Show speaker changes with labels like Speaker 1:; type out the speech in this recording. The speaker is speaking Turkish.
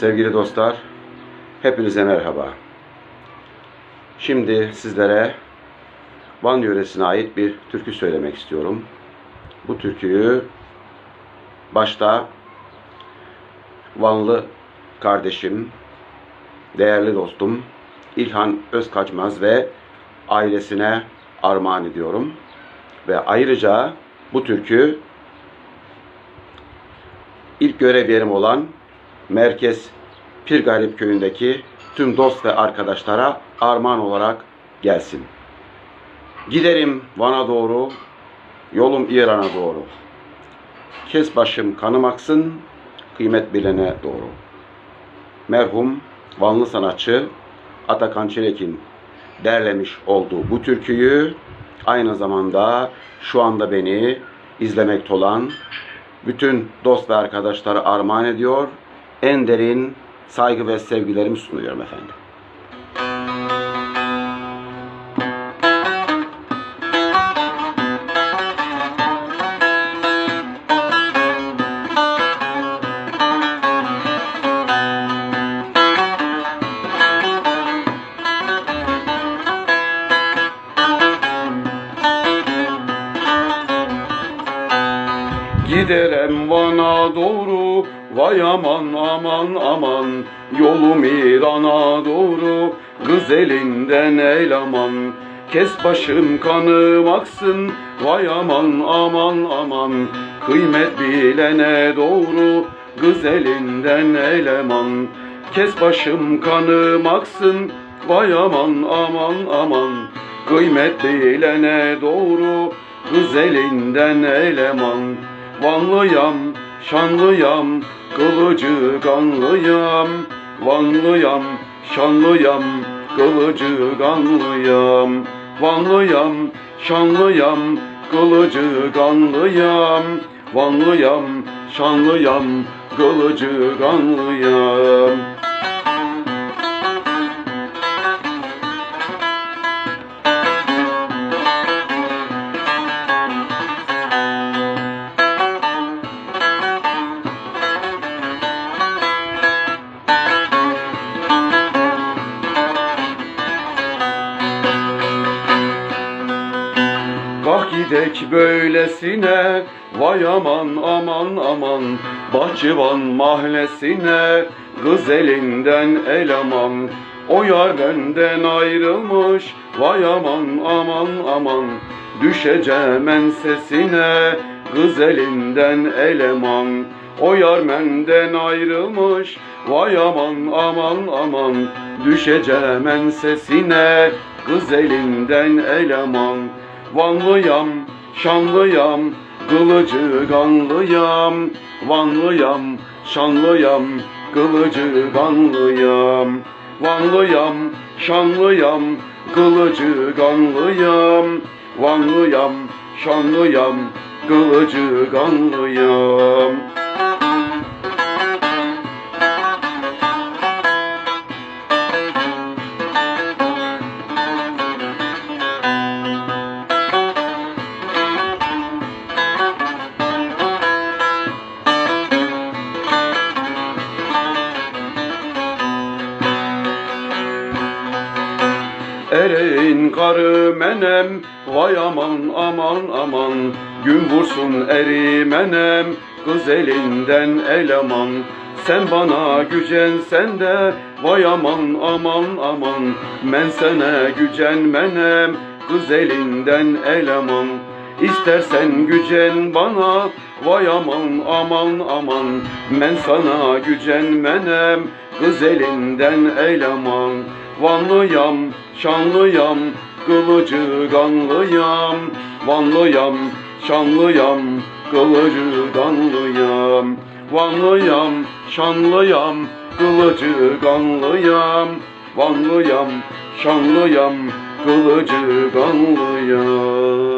Speaker 1: Sevgili dostlar, hepinize merhaba. Şimdi sizlere Van yöresine ait bir türkü söylemek istiyorum. Bu türküyü başta Vanlı kardeşim, değerli dostum İlhan Özkaçmaz ve ailesine armağan ediyorum. Ve ayrıca bu türkü ilk görev yerim olan Merkez Pir Garip köyündeki tüm dost ve arkadaşlara armağan olarak gelsin. Giderim Van'a doğru, yolum İran'a doğru. Kes başım kanım aksın, kıymet bilene doğru. Merhum Vanlı sanatçı Atakan Çilek'in derlemiş olduğu bu türküyü aynı zamanda şu anda beni izlemekte olan bütün dost ve arkadaşlara armağan ediyor. En derin saygı ve sevgilerimi sunuyorum efendim.
Speaker 2: Van'a doğru Vay aman aman aman. Yolum İran'a doğru Kız el aman. Kes başım kanım aksın Vay aman aman aman. Kıymet bilene doğru Kız elinden el aman. Kes başım kanım aksın Vay aman aman aman. Kıymet bilene doğru Kız elinden eleman Vanlıyam, şanlıyam, kılıcı kanlıyam. Vanlıyam, şanlıyam, kılıcı kanlıyam. Vanlıyam, şanlıyam, kılıcı kanlıyam. Vanlıyam, şanlıyam, kılıcı kanlıyam gidek böylesine. Vay aman aman aman Bahçıvan mahallesine. Kız elinden el aman O yar benden ayrılmış. Vay aman aman aman Düşeceğim ensesine. Kız elinden el aman O yar benden ayrılmış. Vay aman aman aman Düşeceğim ensesine. Kız elinden el aman Vanlıyam, şanlıyam, kılıcı kanlıyam. Vanlıyam, şanlıyam, kılıcı kanlıyam. Vanlıyam, şanlıyam, kılıcı kanlıyam. Vanlıyam, şanlıyam, kılıcı kanlıyam. Ereğin karı menem Vay aman aman aman. Gün vursun erimenem Kız elinden eleman. Sen bana gücensen de Vay aman aman aman. Men sana gücenmenem Kız elinden eleman. İstersen gücen bana Vay aman aman aman. Men sana gücenmenem Kız elinden eleman Vanlıyam, şanlıyam, kılıcı kanlıyam. Vanlıyam, şanlıyam, kılıcı kanlıyam. Vanlıyam, şanlıyam, kılıcı kanlıyam. Vanlıyam, şanlıyam, kılıcı kanlıyam.